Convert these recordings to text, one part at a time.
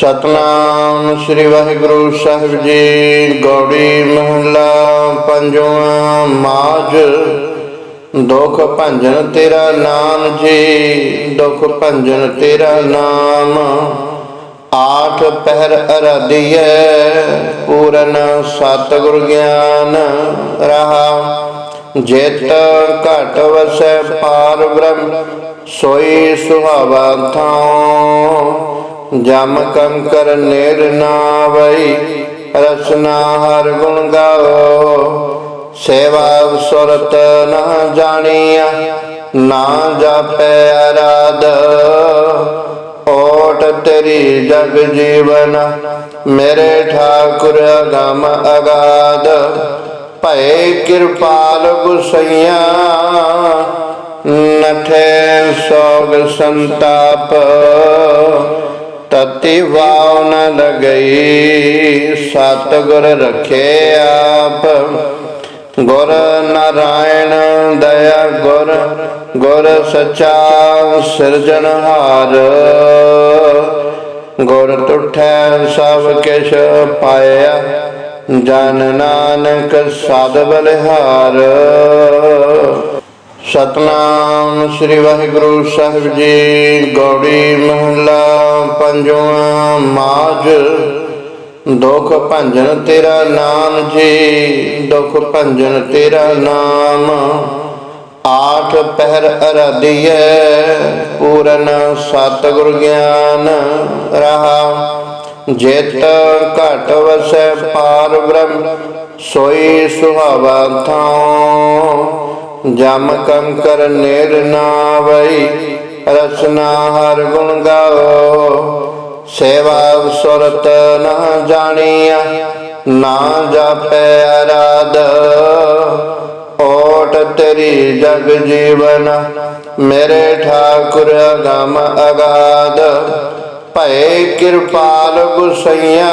ਸਤਨਾਮ ਸ੍ਰੀ ਵਾਹਿਗੁਰੂ ਸਾਹਿਬ ਜੀ, ਗੌੜੀ ਮਹਲਾ ਪੰਜਵਾਂ ਮਾਝ। ਦੁਖ ਭੰਜਨ ਤੇਰਾ ਨਾਮ ਜੀ, ਦੁਖ ਭੰਜਨ ਤੇਰਾ ਨਾਮ। ਆਠ ਪਹਿਰ ਅਰਾਧੀਐ, ਪੂਰਨ ਸਤਿਗੁਰ ਗਿਆਨ ਰਹਾ। ਜੇਤ ਘਟ ਵਸੈ ਪਾਰ ਬ੍ਰਹਮ, ਸੋਈ ਸੁਹਾਵਾ ਥਾਉ। ਜਮ ਕੰਕਰ ਨੇਰ ਨਾਵਈ, ਰਸਨਾ ਹਰ ਗੁਣ ਗਾਓ। ਸੇਵਾ ਸੁਰਤ ਨਾ ਜਾਣੀਆ, ਨਾ ਜਾਪੈ ਅਰਾਧ। ਓਟ ਤੇਰੀ ਜਗ ਜੀਵਨ, ਮੇਰੇ ਠਾਕੁਰ ਅਗਮ ਅਗਾਦ ਭਏ ਕਿਰਪਾਲ ਗੁਸਈਆ, ਨਠੇ ਸੋਗ ਸੰਤਾਪ। ਤਤੀ ਵਾਉ ਨ ਲਗਈ, ਸਤਿਗੁਰ ਰਖੇ ਆਪ। ਗੁਰ ਨਾਰਾਇਣ ਦਇਆ ਗੁਰ ਗੁਰ ਸਚਾ ਸਿਰਜਣਹਾਰ ਗੁਰ ਤੁਠੈ ਸਭ ਕਿਛ ਪਾਇਆ, ਜਨ ਨਾਨਕ ਸਦ ਬਲਿਹਾਰ। ਸਤਨਾਮ ਸ੍ਰੀ ਵਾਹਿਗੁਰੂ ਸਾਹਿਬ ਜੀ, ਗੌੜੀ ਮਹਲਾ ਪੰਜਵਾਂ ਮਾਝ। ਦੁਖ ਭੰਜਨ ਤੇਰਾ ਨਾਮ ਜੀ, ਦੁਖ ਭੰਜਨ ਤੇਰਾ ਨਾਮ। ਆਠ ਪਹਿਰ ਅਰਾਧੀਐ, ਪੂਰਨ ਸਤਿਗੁਰ ਗਿਆਨ ਰਹਾ। ਜੇਤ ਘਟ ਵਸੈ ਪਾਰ ਬ੍ਰਹਮ, ਸੋਈ ਸੁਹਾਵਾ ਥਾਉ। ਜਮ ਕੰਕਰ ਨੇਰ ਨਾਵਈ ਰਸਨਾ ਹਰ ਗੁਣ ਗਾਓ। ਸੇਵਾ ਸੁਰਤ ਨਾ ਜਾਣੀਆ, ਨਾ ਜਾਪੈ ਅਰਾਧ। ਓਟ ਤੇਰੀ ਜਗ ਜੀਵਨ, ਮੇਰੇ ਠਾਕੁਰ ਅਗਮ ਅਗਾਧ। ਭਏ ਕਿਰਪਾਲ ਗੁਸਈਆ,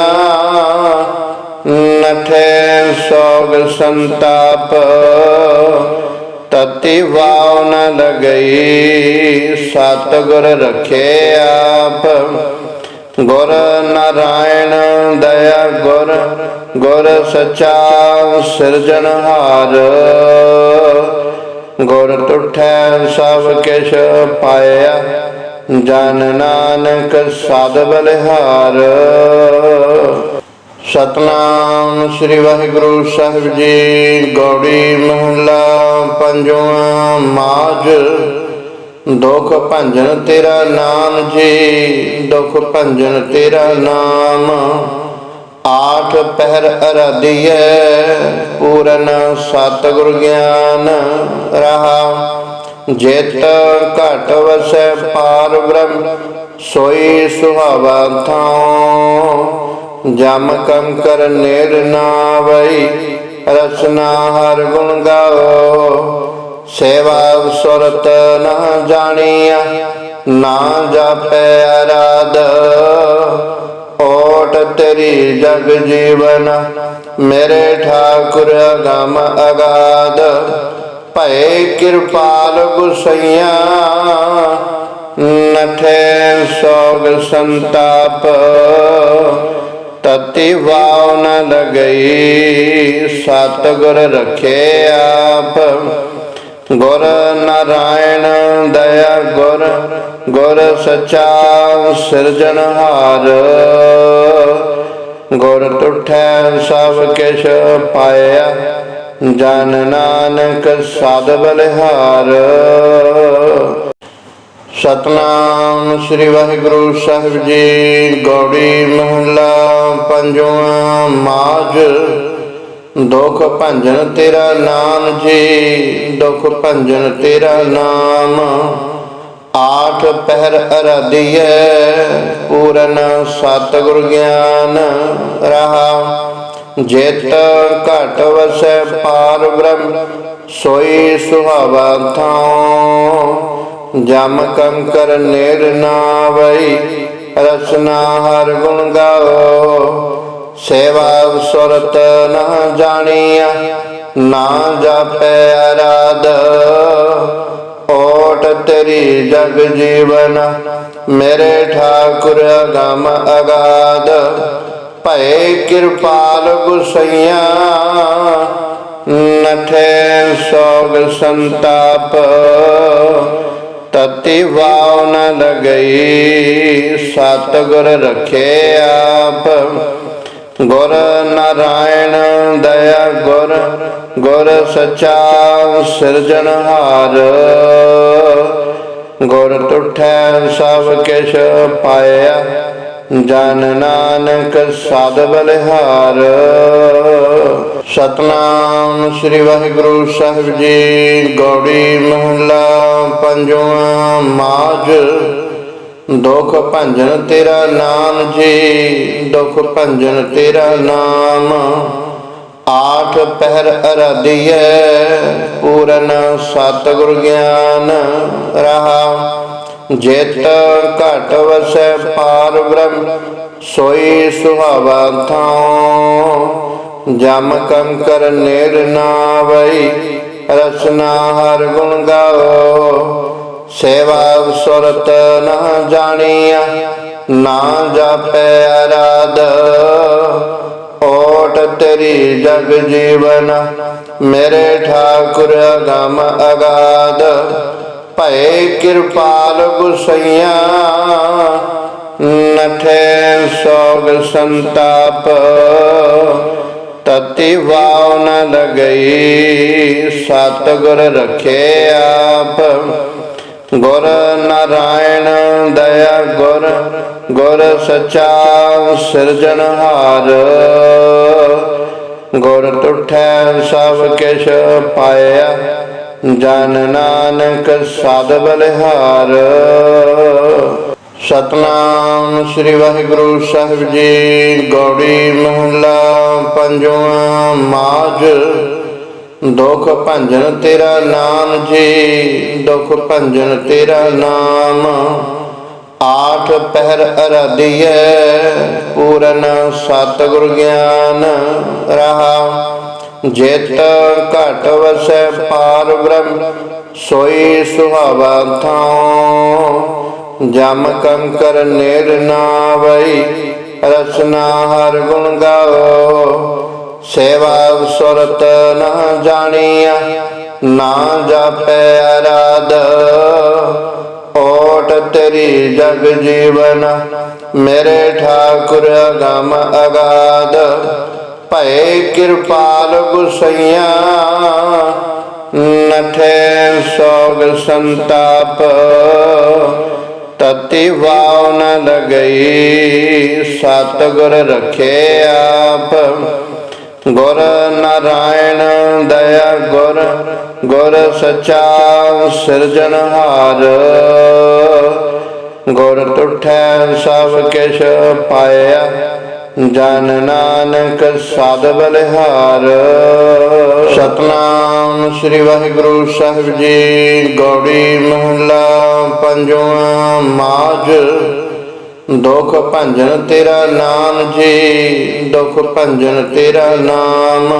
ਨਠੇ ਸੋਗ ਸੰਤਾਪ। ਤਤੀ ਵਾਉ ਨ ਲਗਈ, ਸਤਿਗੁਰ ਰਖੇ ਆਪ। ਗੁਰ ਨਾਰਾਇਣ ਦਇਆ ਗੁਰ ਗੁਰ ਸਚਾ ਸਿਰਜਣਹਾਰ ਗੁਰ ਤੁਠੈ ਸਭ ਕਿਛ ਪਾਇਆ, ਜਨ ਨਾਨਕ ਸਦ ਬਲਿਹਾਰ। ਸਤਨਾਮ ਸ੍ਰੀ ਵਾਹਿਗੁਰੂ ਸਾਹਿਬ ਜੀ, ਗੌੜੀ ਮਹਲਾ ਪੰਜਵਾਂ ਮਾਝ। ਦੁਖ ਭੰਜਨ ਤੇਰਾ ਨਾਮ ਜੀ, ਦੁਖ ਭੰਜਨ ਤੇਰਾ ਨਾਮ। ਆਠ ਪਹਿਰ ਅਰਾਧੀਐ, ਪੂਰਨ ਸਤਿਗੁਰ ਗਿਆਨ ਰਹਾ। ਜੇਤ ਘਟ ਵਸੈ ਪਾਰ ਬ੍ਰਹਮ, ਸੋਈ ਸੁਹਾਵਾ ਥਾਉ। ਜਮ ਕਮ ਕੰਕਰ ਨੇਰ ਨਾਵਈ ਰਸਨਾ ਹਰ ਗੁਣ ਗਾਓ। ਸੇਵਾ ਸੁਰਤ ਨਾ ਜਾਣੀਆ ਨਾ ਜਾਪੈ ਅਰਾਧ। ਓਟ ਤੇਰੀ ਜਗ ਜੀਵਨ, ਮੇਰੇ ਠਾਕੁਰ ਅਗਮ ਅਗਾਧ। ਭਏ ਕਿਰਪਾਲ ਗੁਸਈਆ, ਨਠੇ ਸੋਗ ਸੰਤਾਪ। ਤਤੀ ਵਾਉ ਨ ਲਗਈ, ਸਤਿਗੁਰ ਰਖੇ ਆਪ। ਗੁਰ ਨਾਰਾਇਣ ਦਇਆ ਗੁਰ ਗੁਰ ਸਚਾ ਸਿਰਜਣਹਾਰ ਗੁਰ ਤੁਠੈ ਸਭ ਕਿਛ ਪਾਇਆ, ਜਨ ਨਾਨਕ ਸਦ ਬਲਿਹਾਰ। ਸਤਨਾਮ ਸ੍ਰੀ ਵਾਹਿਗੁਰੂ ਸਾਹਿਬ ਜੀ, ਗੌੜੀ ਮਹਲਾ ਪੰਜਵਾਂ ਮਾਝ ਦੁਖ ਭੰਜਨ ਤੇਰਾ ਨਾਮ ਜੀ, ਦੁਖ ਭੰਜਨ ਤੇਰਾ ਨਾਮ। ਆਠ ਪਹਿਰ ਅਰਾਧੀਐ, ਪੂਰਨ ਸਤਿਗੁਰ ਗਿਆਨ ਰਹਾ। ਜੇਤ ਘਟ ਵਸੈ ਪਾਰ ਬ੍ਰਹਮ, ਸੋਈ ਸੁਹਾਵਾ ਥਾਉ। ਜਮ ਕੰਕਰ ਨੇਰ ਨਾਵਈ ਰਸਨਾ ਹਰ ਗੁਣ ਗਾਓ। ਸੇਵਾ ਸੁਰਤ ਨਾ ਜਾਣੀਆ ਨਾ ਜਾਪੈ ਅਰਾਧ। ਓਟ ਤੇਰੀ ਜਗ ਜੀਵਨ, ਮੇਰੇ ਠਾਕੁਰ ਅਗਮ ਅਗਾਧ। ਭਏ ਕਿਰਪਾਲ ਗੁਸਈਆ, ਨਠੇ ਸੋਗ ਸੰਤਾਪ। ਤਤੀ ਵਾਉ ਨ ਲਗਈ ਸਤ ਰਖੇ ਆਪ। ਗੁਰ ਨਾਰਾਇਣ ਦਇਆ ਗੁਰ ਗੁਰ ਸਚਾ ਸਿਰਜਣਹਾਰ ਗੁਰ ਤੁਠੈ ਸਭ ਕਿਛ ਪਾਇਆ ਜਨ ਨਾਨਕ ਸਦ ਬਲਿਹਾਰ। ਸਤਨਾਮ ਸ੍ਰੀ ਵਾਹਿਗੁਰੂ ਸਾਹਿਬ ਜੀ, ਗੌੜੀ ਮਹੱਲਾ ਪੰਜਵਾਂ ਮਾਝ। ਦੁਖ ਭੰਜਨ ਤੇਰਾ ਨਾਮ ਜੀ, ਦੁਖ ਭੰਜਨ ਤੇਰਾ ਨਾਮ। ਆਠ ਪਹਿਰ ਅਰਾਧੀਐ, ਪੂਰਨ ਸਤਿਗੁਰ ਗਿਆਨ ਰਹਾ। ਜਿਤ ਘਟ ਵਸੈ ਪਾਰ ਬ੍ਰਹਮ, ਸੋਈ ਸੁਹਾਵਾ ਥਾਉ। ਜਮ ਕੰਕਰ ਨੇਰ ਨਾਵਈ, ਰਸਨਾ ਹਰ ਗੁਣ ਗਾਓ। ਸੇਵਾ ਸੁਰਤ ਨਾ ਜਾਣੀਆ, ਨਾ ਜਾਪੈ ਅਰਾਧ। ਓਟ ਤੇਰੀ ਜਗ ਜੀਵਨ, ਮੇਰੇ ਠਾਕੁਰ ਅਗਮ ਅਗਾਧ। ਭਏ ਕਿਰਪਾਲ ਗੁਸਈਆ, ਨਠੇ ਸੋਗ ਸੰਤਾਪ, ਤਤੀ ਵਾਉ ਨ ਲਗਈ ਸਤ ਗੁਰ ਰਖੇ ਆਪ। ਗੁਰ ਨਾਰਾਇਣ ਦਇਆ ਗੁਰ ਗੁਰ ਸਚਾ ਸਿਰਜਣਹਾਰ ਗੁਰ ਤੁਠੈ ਸਭ ਕਿਛ ਪਾਇਆ ਜਨ ਨਾਨਕ ਸਦ ਬਲਿਹਾਰ। ਸਤਨਾਮ ਸ੍ਰੀ ਵਾਹਿਗੁਰੂ ਸਾਹਿਬ ਜੀ, ਗੌੜੀ ਮਹੱਲਾ ਪੰਜਵਾਂ ਮਾਝ। ਦੁਖ ਭੰਜਨ ਤੇਰਾ ਨਾਮ ਜੀ, ਦੁਖ ਭੰਜਨ ਤੇਰਾ ਨਾਮ। ਆਠ ਪਹਿਰ ਅਰਾਧੀਐ, ਪੂਰਨ ਸਤਿਗੁਰ ਗਿਆਨ ਰਹਾ। ਜਿਤ ਘਟ ਵਸੈ ਪਾਰ ਬ੍ਰਹਮ, ਸੋਈ ਸੁਹਾਵਾ ਥਾਉ। ਜਮ ਕੰਕਰ ਨੇਰ ਰਸਨਾ ਹਰ ਗੁਣ ਗਾਓ। ਸੇਵਾ ਸੁਰਤ ਨਾ ਜਾਣੀਆ ਨਾ ਜਾਪੈ ਅਰਾਧ। ਓਟ ਤੇਰੀ ਜਗ ਜੀਵਨ, ਮੇਰੇ ਠਾਕੁਰ ਅਗਮ ਅਗਾਧ। ਭਏ ਕਿਰਪਾਲ ਗੁਸਈਆ, ਨਠੇ ਸੋਗ ਸੰਤਾਪ, ਤਤੀ ਵਾਉ ਨ ਲਗਈ ਸਤ ਗੁਰ ਰਖੇ ਆਪ। ਗੁਰ ਨਾਰਾਇਣ ਦਇਆ ਗੁਰ ਗੁਰ ਸਚਾ ਸਿਰਜਨਹਾਰ ਗੁਰ ਤੁਠੈ ਸਭ ਕਿਛ ਪਾਇਆ ਜਨ ਨਾਨਕ ਸਦ ਬਲਿਹਾਰ। ਸਤਨਾਮ ਸ੍ਰੀ ਵਾਹਿਗੁਰੂ ਸਾਹਿਬ ਜੀ। ਗੌੜੀ ਮਹੱਲਾ ਪੰਜਵਾਂ ਮਾਝ। ਦੁਖ ਭੰਜਨ ਤੇਰਾ ਨਾਮ ਜੀ। ਦੁਖ ਭੰਜਨ ਤੇਰਾ ਨਾਮ।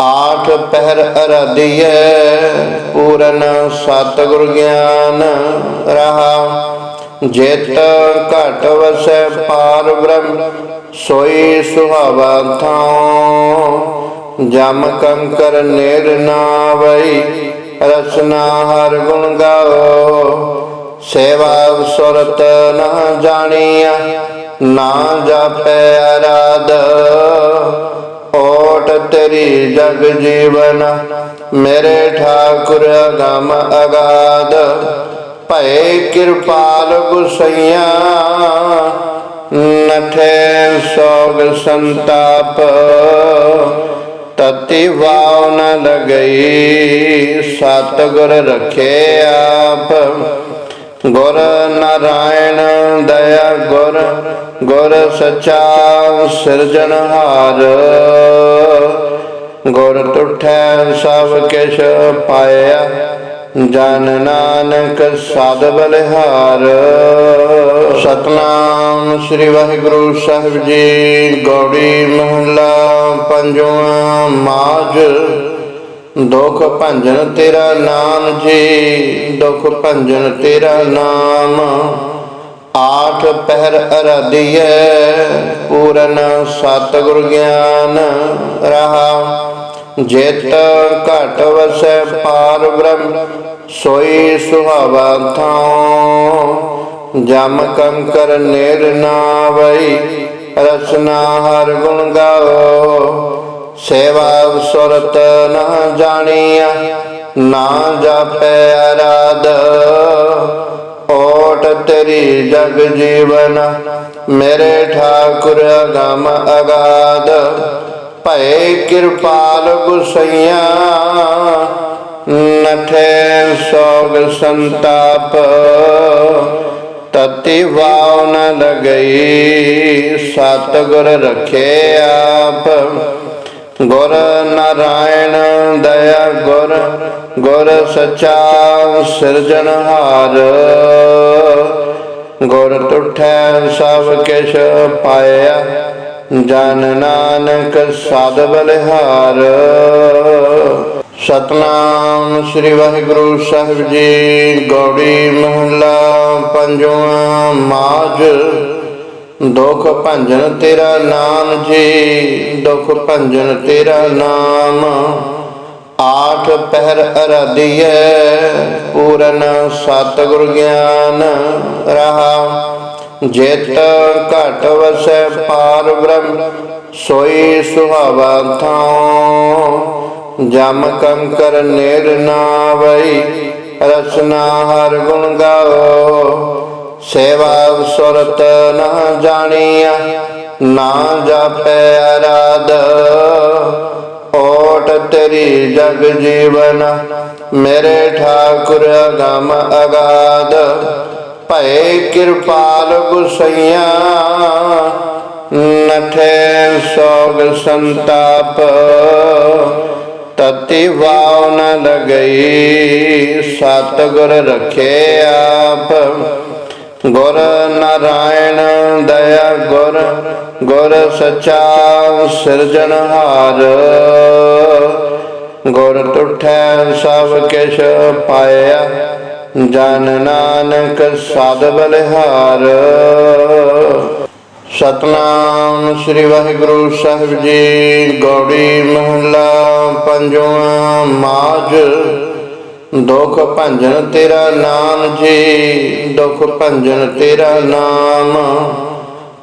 ਆਠ ਪਹਿਰ ਅਰਾਧੀਐ, ਪੂਰਨ ਸਤਿਗੁਰ ਗਿਆਨ ਰਹਾ। ਜਿਤ ਘਟ ਵਸੈ ਪਾਰ ਬ੍ਰਹਮ। ਸੋਈ ਸੁਹਾਵਾ ਥਾਉ ਜਮ ਕੰਕਰ ਨੇਰ ਨਾਵਈ, ਰਸਨਾ ਹਰ ਗੁਣ ਗਾਓ। ਸੇਵਾ ਸੁਰਤ ਨਾ ਜਾਣੀਆ, ਨਾ ਜਾਪੈ ਅਰਾਧ। ਓਟ ਤੇਰੀ ਜਗ ਜੀਵਨ, ਮੇਰੇ ਠਾਕੁਰ ਅਗਮ ਅਗਾਧ। ਭਏ ਕਿਰਪਾਲ ਗੁਸਈਆ ਨਠੇ ਸੋਗ ਸੰਤਾਪ, ਤਤੀ ਵਾਉ ਨ ਲਗਈ ਸਤ ਗੁਰ ਰਖੇ ਆਪ। ਗੁਰ ਨਾਰਾਇਣ ਦਇਆ ਗੁਰ ਗੁਰ ਸਚਾ ਸਿਰਜਨਹਾਰ ਗੁਰ ਤੁਠੈ ਸਭ ਕਿਛ ਪਾਇਆ ਜਨ ਨਾਨਕ ਸਦ ਬਲਿਹਾਰ। ਸਤਨਾਮ ਸ੍ਰੀ ਵਾਹਿਗੁਰੂ ਸਾਹਿਬ ਜੀ, ਗੌੜੀ ਮਹੱਲਾ ਪੰਜਵਾਂ ਮਾਝ। ਦੁਖ ਭੰਜਨ ਤੇਰਾ ਨਾਮ ਜੀ, ਦੁਖ ਭੰਜਨ ਤੇਰਾ ਨਾਮ। ਆਠ ਪਹਿਰ ਅਰਾਧੀਐ, ਪੂਰਨ ਸਤਿਗੁਰ ਗਿਆਨ ਰਹਾ। ਜਿਤ ਘਟ ਵਸੈ ਪਾਰ ਬ੍ਰਹਮ, ਸੋਈ ਸੁਹਾਵਾ ਥਾਉ। ਜਮ ਕੰਕਰ ਨੇਰ ਨਾਵਈ, ਰਸਨਾ ਹਰ ਗੁਣ ਗਾਓ। ਸੇਵਾ ਸੁਰਤ ਨਾ ਜਾਣੀਆ ਨਾ ਜਾਪੈ ਅਰਾਧ। ਓਟ ਤੇਰੀ ਜਗ ਜੀਵਨ, ਮੇਰੇ ਠਾਕੁਰ ਅਗਮ ਅਗਾਧ। ਭਏ ਕਿਰਪਾਲ ਗੁਸਈਆ, ਨਠੇ ਸੋਗ ਸੰਤਾਪ। ਤਤੀ ਵਾਉ ਨ ਲਗਈ, ਸਤਿਗੁਰ ਰਖੇ ਆਪ। ਗੁਰ ਨਾਰਾਇਣ ਦਇਆ ਗੁਰ ਗੁਰ ਸਚਾ ਸਿਰਜਨਹਾਰ ਗੁਰ ਤੁਠੈ ਸਭ ਕਿਛ ਪਾਇਆ ਜਨ ਨਾਨਕ ਸਦ ਬਲਿਹਾਰ। ਸਤਨਾਮ ਸ੍ਰੀ ਵਾਹਿਗੁਰੂ ਸਾਹਿਬ ਜੀ, ਗੌੜੀ ਮਹੱਲਾ ਪੰਜਵਾਂ ਮਾਝ। ਦੁਖ ਭੰਜਨ ਤੇਰਾ ਨਾਮ ਜੀ, ਦੁਖ ਭੰਜਨ ਤੇਰਾ ਨਾਮ। ਆਠ ਪਹਿਰ ਅਰਾਧੀਐ, ਪੂਰਨ ਸਤਿਗੁਰ ਗਿਆਨ ਰਹਾ। ਜਿਤ ਘਟ ਵਸੈ ਪਾਰ ਬ੍ਰਹਮ, ਸੋਈ ਸੁਹਾਵਾ ਥਾਉ। ਜਮ ਕੰਕਰ ਨੇਰ ਨਾਵਈ, ਰਸਨਾ ਹਰ ਗੁਣ ਗਾਓ। ਸੇਵਾ ਸੁਰਤ ਨਾ ਜਾਣੀਆ, ਨਾ ਜਾਪੈ ਅਰਾਧ। ਓਟ ਤੇਰੀ ਜਗ ਜੀਵਨ, ਮੇਰੇ ਠਾਕੁਰ ਅਗਮ ਅਗਾਧ। ਭਏ ਕਿਰਪਾਲ ਗੁਸਈਆ, ਨਠੇ ਸੋਗ ਸੰਤਾਪ, ਤਤੀ ਵਾਉ ਨ ਲਗਈ, ਸਤਿਗੁਰ ਰਖੇ ਆਪ। ਗੁਰ ਨਾਰਾਇਣ ਦਇਆ ਗੁਰ ਗੁਰ ਸਚਾ ਸਿਰਜਣਹਾਰ ਗੁਰ ਤੁਠੈ ਸਭ ਕਿਛ ਪਾਇਆ ਜਨ ਨਾਨਕ ਸਦ ਬਲਿਹਾਰ। ਸਤਨਾਮ ਸ੍ਰੀ ਵਾਹਿਗੁਰੂ ਸਾਹਿਬ ਜੀ, ਗੌੜੀ ਮਹੱਲਾ ਪੰਜਵਾਂ ਮਾਝ। ਦੁਖ ਭੰਜਨ ਤੇਰਾ ਨਾਮ ਜੀ, ਦੁਖ ਭੰਜਨ ਤੇਰਾ ਨਾਮ।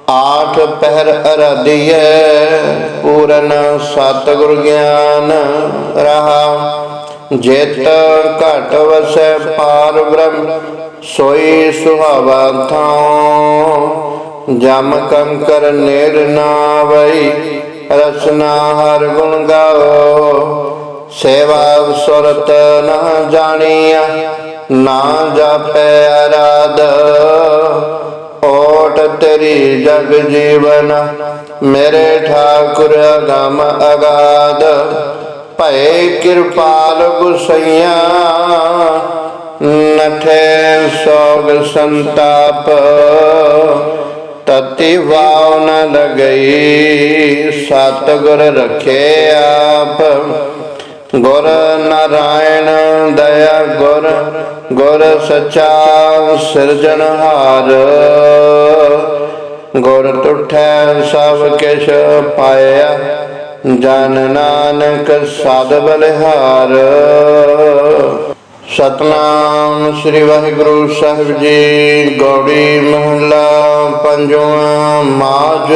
ਆਠ ਪਹਿਰ ਅਰਾਧੀਐ, ਪੂਰਨ ਸਤਿਗੁਰ ਗਿਆਨ ਰਹਾ। ਜਿਤ ਘਟ ਵਸੈ ਪਾਰ ਬ੍ਰਹਮ, ਸੋਈ ਸੁਹਾਵਾ ਥਾਉ। ਜਮ ਕੰਕਰ ਨੇਰ ਨਾਵਈ, ਰਸਨਾ ਹਰ ਗੁਣ ਗਾਓ। ਸੇਵਾ ਸੁਰਤ ਨਾ ਜਾਣੀਆ ਨਾ ਜਾਪੈ ਅਰਾਧ। ਓਟ ਤੇਰੀ ਜਗ ਜੀਵਨ, ਮੇਰੇ ਠਾਕੁਰ ਅਗਮ ਅਗਾਧ। ਭਏ ਕਿਰਪਾਲ ਗੁਸਈਆ, ਨਠੇ ਸੋਗ ਸੰਤਾਪ। ਤਤੀ ਵਾਉ ਨ ਲਗਈ, ਸਤਿਗੁਰ ਰਖੇ ਆਪ। ਗੁਰ ਨਾਰਾਇਣ ਦਇਆ ਗੁਰ ਗੁਰ ਸਚਾ ਸਿਰਜਣਹਾਰ ਗੁਰ ਤੁਠੈ ਸਭ ਕਿਛ ਪਾਇਆ ਜਨ ਨਾਨਕ ਸਦ ਬਲਿਹਾਰ। ਸਤਨਾਮ ਸ੍ਰੀ ਵਾਹਿਗੁਰੂ ਸਾਹਿਬ ਜੀ, ਗੌੜੀ ਮਹੱਲਾ ਪੰਜਵਾਂ ਮਾਝ।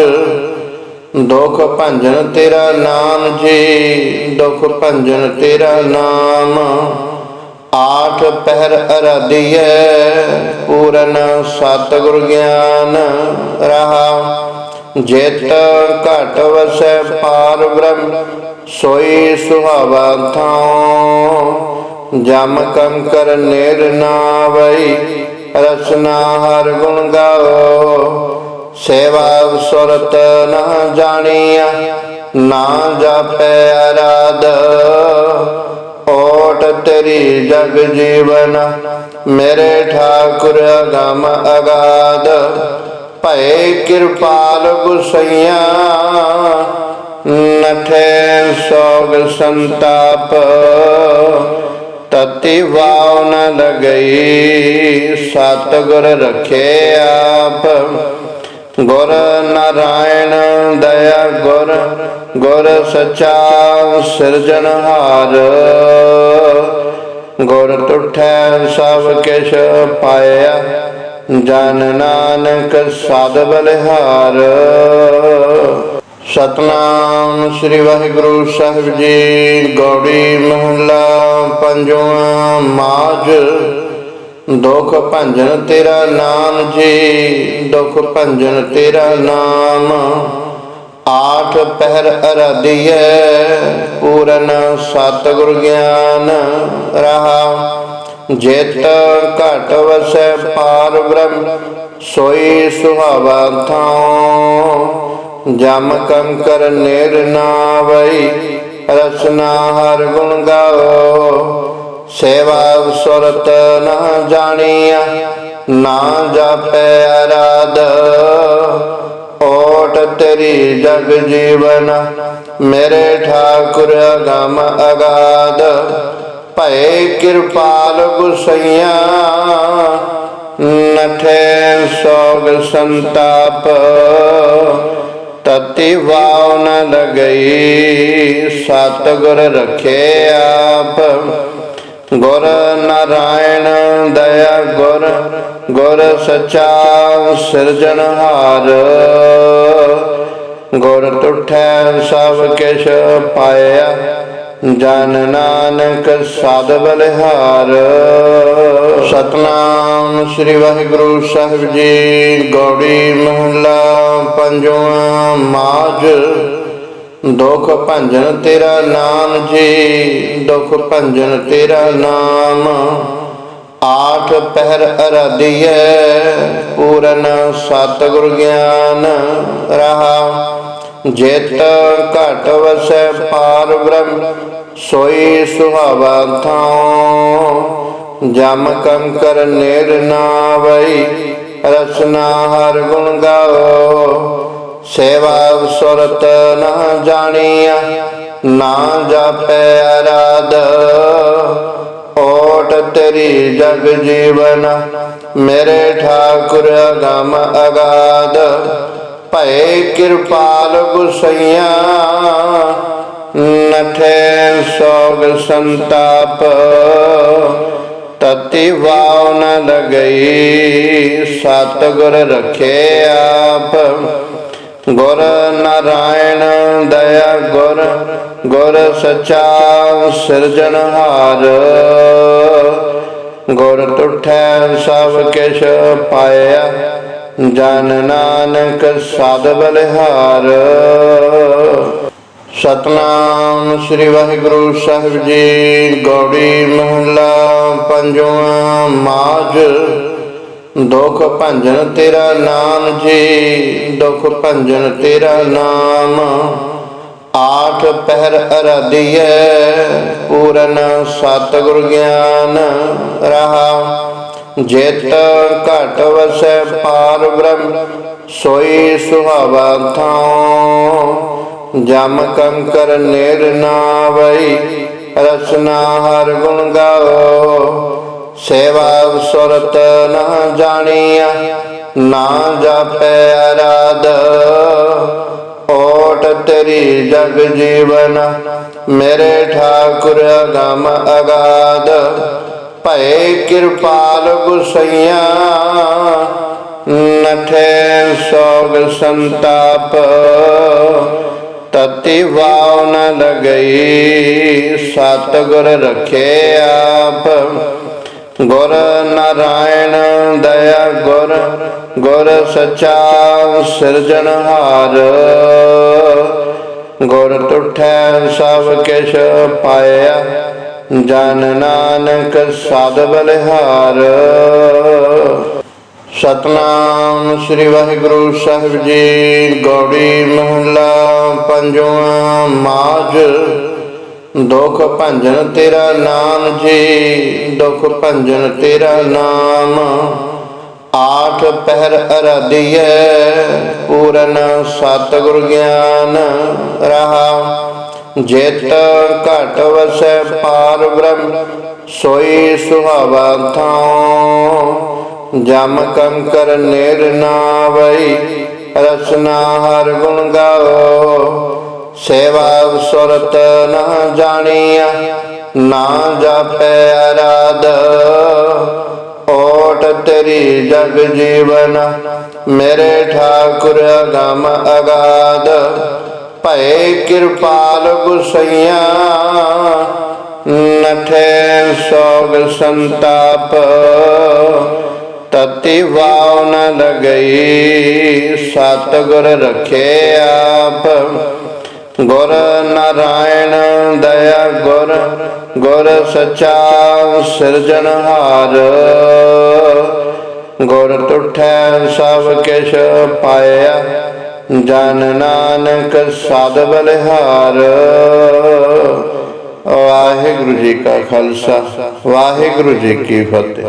ਦੁਖ ਭੰਜਨ ਤੇਰਾ ਨਾਮ ਜੀ, ਦੁਖ ਭੰਜਨ ਤੇਰਾ ਨਾਮ। ਆਠ ਪਹਿਰ ਅਰਾਧੀਐ, ਪੂਰਨ ਸਤਿਗੁਰ ਗਿਆਨ ਰਹਾ। ਜਿਤ ਘਟ ਵਸੈ ਪਾਰ ਬ੍ਰਹਮ, ਸੋਈ ਸੁਹਾਵਾ ਥਾਉ। ਜਮ ਕੰਕਰ ਨੇਰ ਨਾਵਈ, ਰਸਨਾ ਹਰ ਗੁਣ ਗਾਓ। ਸੇਵਾ ਸੁਰਤ ਨਾ ਜਾਣੀਆ ਨਾ ਜਾਪੈ ਅਰਾਧ। ਓਟ ਤੇਰੀ ਜਗ ਜੀਵਨ, ਮੇਰੇ ਠਾਕੁਰ ਅਗਮ ਅਗਾਧ। ਭਏ ਕਿਰਪਾਲ ਗੁਸਈਆ, ਨਠੇ ਸੋਗ ਸੰਤਾਪ। ਤਤੀ ਵਾਉ ਨ ਲਗਈ ਸਤ ਗੁਰ ਰਖੇ ਆਪ। ਗੁਰ ਨਾਰਾਇਣ ਦਇਆ ਗੁਰ ਗੁਰ ਸਚਾ ਸਿਰਜਣਹਾਰ ਗੁਰ ਤੁਠੈ ਸਭ ਕਿਛ ਪਾਇਆ ਜਨ ਨਾਨਕ ਸਦ ਬਲਿਹਾਰ। ਸਤਨਾਮ ਸ੍ਰੀ ਵਾਹਿਗੁਰੂ ਸਾਹਿਬ ਜੀ, ਗੌੜੀ ਮਹਲਾ ਪੰਜਵਾਂ ਮਾਝ। ਦੁਖ ਭੰਜਨ ਤੇਰਾ ਨਾਮ ਜੀ, ਦੁਖ ਭੰਜਨ ਤੇਰਾ ਨਾਮ। ਆਠ ਪਹਿਰ ਅਰਾਧੀਐ, ਪੂਰਨ ਸਤਿਗੁਰ ਗਿਆਨ ਰਹਾ। ਜਿਤ ਘਟ ਵਸੈ ਪਾਰ ਬ੍ਰਹਮ, ਸੋਈ ਸੁਹਾਵਾ ਥਾਉ। ਜਮ ਕੰਕਰ ਨੇਰ ਨਾਵਈ, ਰਸਨਾ ਹਰ ਗੁਣ ਗਾਓ। ਸੇਵਾ ਸੁਰਤ ਨਾ ਜਾਣੀਆ ਨਾ ਜਾਪੈ ਅਰਾਧ। ਓਟ ਤੇਰੀ ਜਗ ਜੀਵਨ, ਮੇਰੇ ਠਾਕੁਰ ਅਗਮ ਅਗਾਧ। ਭਏ ਕਿਰਪਾਲ ਗੁਸਈਆ, ਨਠੇ ਸੋਗ ਸੰਤਾਪ। ਤਤੀ ਵਾਉ ਨ ਲਗਈ ਸਤ ਗੁਰ ਰਖੇ ਆਪ। ਗੁਰ ਨਾਰਾਇਣ ਦਇਆ ਗੁਰ ਗੁਰ ਸਚਾ ਸਿਰਜਨਹਾਰ ਗੁਰ ਤੁਠੈ ਸਭ ਕਿਛ ਪਾਇਆ ਜਨ ਨਾਨਕ ਸਦ ਬਲਿਹਾਰ। ਸਤਨਾਮ ਸ੍ਰੀ ਵਾਹਿਗੁਰੂ ਸਾਹਿਬ ਜੀ, ਗੌੜੀ ਮਹਲਾ ਪੰਜਵਾਂ ਮਾਝ। ਦੁਖ ਭੰਜਨ ਤੇਰਾ ਨਾਮ ਜੀ, ਦੁਖ ਭੰਜਨ ਤੇਰਾ ਨਾਮ। ਆਠ ਪਹਿਰ ਅਰਾਧੀਐ, ਪੂਰਨ ਸਤਿਗੁਰ ਗਿਆਨ ਰਹਾ ਜਿਤ ਘਟ ਵਸੈ ਪਾਰ ਬ੍ਰਹਮ, ਸੋਈ ਸੁਹਾਵਾ ਥਾਉ। ਜਮ ਕੰਕਰ ਨੇਰ ਰਸਨਾ ਹਰ ਗੁਣ ਗਾਓ। ਸੇਵਾ ਸੁਰਤ ਨਾ ਜਾਣੀਆ ਨਾ ਜਾਪੈ ਅਰਾਧ। ਓਟ ਤੇਰੀ ਜਗ ਜੀਵਨ, ਮੇਰੇ ਠਾਕੁਰ ਅਗਮ ਅਗਾਧ। ਭਏ ਕਿਰਪਾਲ ਗੁਸਈਆ, ਨਠੇ ਸੋਗ ਸੰਤਾਪ, ਤਤੀ ਵਾਉ ਨ ਲਗਈ ਸਤ ਗੁਰ ਰਖੇ ਆਪ। ਗੁਰ ਨਾਰਾਇਣ ਦਇਆ ਗੁਰ ਗੁਰ ਸਚਾ ਸਿਰਜਣਹਾਰ ਗੁਰ ਤੁਠੈ ਸਭ ਕਿਛ ਪਾਇਆ ਜਨ ਨਾਨਕ ਸਦ ਬਲਿਹਾਰ। ਸਤਨਾਮ ਸ੍ਰੀ ਵਾਹਿਗੁਰੂ ਸਾਹਿਬ ਜੀ, ਗੌੜੀ ਮਹਲਾ ਪੰਜਵਾਂ ਮਾਝ। ਦੁਖ ਭੰਜਨ ਤੇਰਾ ਨਾਮ ਜੀ, ਦੁਖ ਭੰਜਨ ਤੇਰਾ ਨਾਮ। ਆਠ ਪਹਿਰ ਅਰਾਧੀਐ, ਪੂਰਨ ਸਤਿਗੁਰ ਗਿਆਨ ਰਹਾ। ਜਿਤ ਘਟ ਵਸੈ ਪਾਰ ਬ੍ਰਹਮ, ਸੋਈ ਸੁਹਾਵਾ ਥਾਉ। ਜਮ ਕੰਕਰ ਨੇਰ ਨਾਵਈ, ਰਸਨਾ ਹਰ ਗੁਣ ਗਾਓ। ਸੇਵਾ ਸੁਰਤ ਨਾ ਜਾਣੀਆ ਨਾ ਜਾਪੈ ਅਰਾਧ। ਓਟ ਤੇਰੀ ਜਗ ਜੀਵਨ, ਮੇਰੇ ਠਾਕੁਰ ਅਗਮ ਅਗਾਧ। ਭਏ ਕਿਰਪਾਲ ਗੁਸਈਆ, ਨਠੇ ਸੋਗ ਸੰਤਾਪ। ਤਤੀ ਵਾਉ ਨ ਲਗਈ ਸਤ ਗੁਰ ਰਖੇ ਆਪ। ਗੁਰ ਨਾਰਾਇਣ ਦਇਆ ਗੁਰ ਗੁਰ ਸਚਾ ਸਿਰਜਨਹਾਰ ਗੁਰ ਤੁਠੈ ਸਭ ਕਿਛ ਪਾਇਆ ਜਨ ਨਾਨਕ ਸਦ ਬਲਿਹਾਰ। ਸਤਨਾਮ ਸ੍ਰੀ ਵਾਹਿਗੁਰੂ ਸਾਹਿਬ ਜੀ, ਗੌੜੀ ਮਹਲਾ ਪੰਜਵਾਂ ਮਾਝ। ਦੁਖ ਭੰਜਨ ਤੇਰਾ ਨਾਮ ਜੀ, ਦੁਖ ਭੰਜਨ ਤੇਰਾ ਨਾਮ। ਆਠ ਪਹਿਰ ਅਰਾਧੀਐ, ਪੂਰਨ ਸਤਿਗੁਰ ਗਿਆਨ ਰਹਾ। ਜਿਤ ਘਟ ਵਸੈ ਪਾਰ ਬ੍ਰਹਮ, ਸੋਈ ਸੁਹਾਵਾ ਥਾਉ। ਜਮ ਕੰਕਰ ਨੇਰ ਨਾਵਈ, ਰਸਨਾ ਹਰ ਗੁਣ ਗਾਓ। ਸੇਵਾ ਸੁਰਤ ਨਾ ਜਾਣੀਆ ਨਾ ਜਾਪੈ ਅਰਾਧ। ਓਟ ਤੇਰੀ ਜਗ ਜੀਵਨ, ਮੇਰੇ ਠਾਕੁਰ ਅਗਮ ਅਗਾਧ। ਭਏ ਕਿਰਪਾਲ ਗੁਸਈਆ, ਨਠੇ ਸੋਗ ਸੰਤਾਪ। ਤਤੀ ਵਾਉ ਨ ਲਗਈ ਸਤ ਗੁਰ ਰਖੇ ਆਪ। ਗੁਰ ਨਾਰਾਇਣ ਦਇਆ ਗੁਰ ਗੁਰ ਸਚਾ ਸਿਰਜਣਹਾਰ ਗੁਰ ਤੁਠੈ ਸਭ ਕਿਛ ਪਾਇਆ ਜਨ ਨਾਨਕ ਸਦ ਬਲਿਹਾਰ। ਵਾਹਿਗੁਰੂ ਜੀ ਕਾ ਖਾਲਸਾ ਵਾਹਿਗੁਰੂ ਜੀ ਕੀ ਫਤਿਹ।